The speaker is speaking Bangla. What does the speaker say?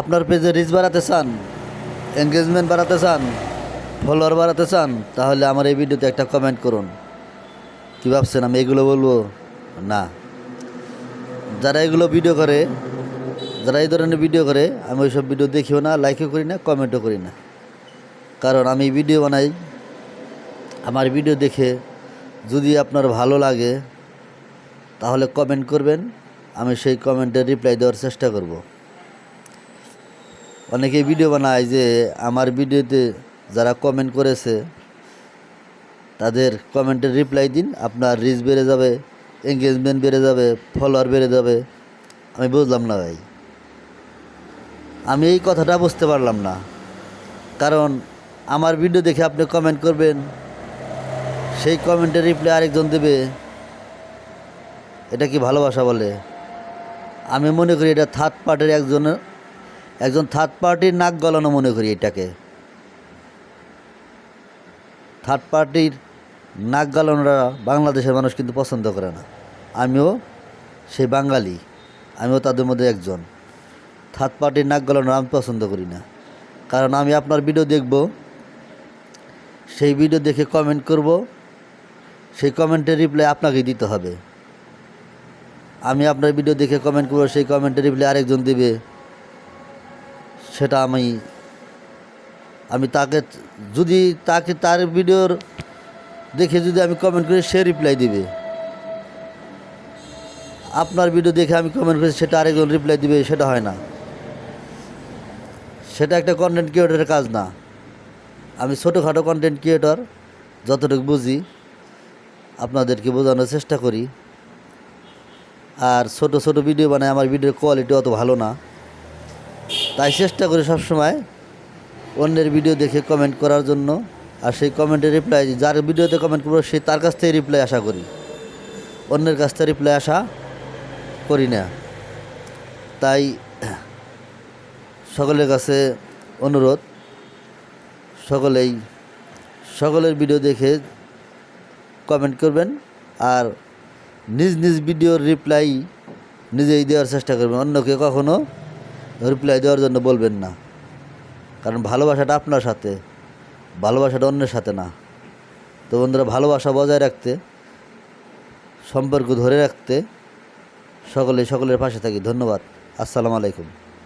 আপনার পেজে রিচ বাড়াতে চান এঙ্গেজমেন্ট বাড়াতে চান ফলোয়ার বাড়াতে চান, তাহলে আমার এই ভিডিওতে একটা কমেন্ট করুন। কী ভাবছেন, আমি এগুলো বলব? না। যারা এগুলো ভিডিও করে, যারা এই ধরনের ভিডিও করে, আমি ওইসব ভিডিও দেখিও না লাইকও করি না কমেন্টও করি না। কারণ আমি ভিডিও বানাই, আমার ভিডিও দেখে যদি আপনার ভালো লাগে, তাহলে কমেন্ট করবেন, আমি সেই কমেন্টের রিপ্লাই দেওয়ার চেষ্টা করব। অনেকে ভিডিও বানায় যে আমার ভিডিওতে যারা কমেন্ট করেছে, তাদের কমেন্টের রিপ্লাই দিন, আপনার রিচ বেড়ে যাবে এঙ্গেজমেন্ট বেড়ে যাবে ফলোয়ার বেড়ে যাবে। আমি বুঝলাম না ভাই। আমি এই কথাটা বুঝতে পারলাম না। কারণ আমার ভিডিও দেখে আপনি কমেন্ট করবেন, সেই কমেন্টের রিপ্লাই আরেকজন দেবে। এটা কি ভালোবাসা বলে? আমি মনে করি এটা থার্ড পার্টির একজন একজন থার্ড পার্টির নাক গলানো মনে করি এটাকে। থার্ড পার্টির নাক গালানোরা বাংলাদেশের মানুষ কিন্তু পছন্দ করে না। আমিও সেই বাঙালি, আমিও তাদের মধ্যে একজন। থার্ড পার্টির নাক গলানো আমি পছন্দ করি না। কারণ আমি আপনার ভিডিও দেখব, সেই ভিডিও দেখে কমেন্ট করব, সেই কমেন্টের রিপ্লাই আপনাকেই দিতে হবে। আমি আপনার ভিডিও দেখে কমেন্ট করব, সেই কমেন্টের রিপ্লাই আরেকজন দেবে। সেটা আমি আমি তাকে, যদি তাকে তার ভিডিওর দেখে যদি আমি কমেন্ট করি সে রিপ্লাই দিবে। আপনার ভিডিও দেখে আমি কমেন্ট করি সেটা আরেকজন রিপ্লাই দিবে, সেটা হয় না। সেটা একটা কন্টেন্ট ক্রিয়েটরের কাজ না। আমি ছোটোখাটো কন্টেন্ট ক্রিয়েটর যতটুকু বুঝি, আপনাদেরকে বোঝানোর চেষ্টা করি। আর ছোট ছোট ভিডিও বানায় আমার ভিডিওর কোয়ালিটি অত ভালো না। তাই চেষ্টা করি সবসময় অন্যের ভিডিও দেখে কমেন্ট করার জন্য। আর সেই কমেন্টের রিপ্লাই যার ভিডিওতে কমেন্ট করব, সে তার কাছ থেকে রিপ্লাই আশা করি। অন্যের কাছ থেকে রিপ্লাই আশা করি না। তাই সকলের কাছে অনুরোধ, সকলেই সকলের ভিডিও দেখে কমেন্ট করবেন আর নিজ নিজ ভিডিওর রিপ্লাই নিজেই দেওয়ার চেষ্টা করবেন। অন্যকে কখনো রিপ্লাই দেওয়ার জন্য বলবেন না। কারণ ভালোবাসাটা আপনার সাথে, ভালোবাসাটা অন্যের সাথে না। তো বন্ধুরা, ভালোবাসা বজায় রাখতে, সম্পর্ক ধরে রাখতে সকলে সকলের পাশে থাকি। ধন্যবাদ। আসসালামু আলাইকুম।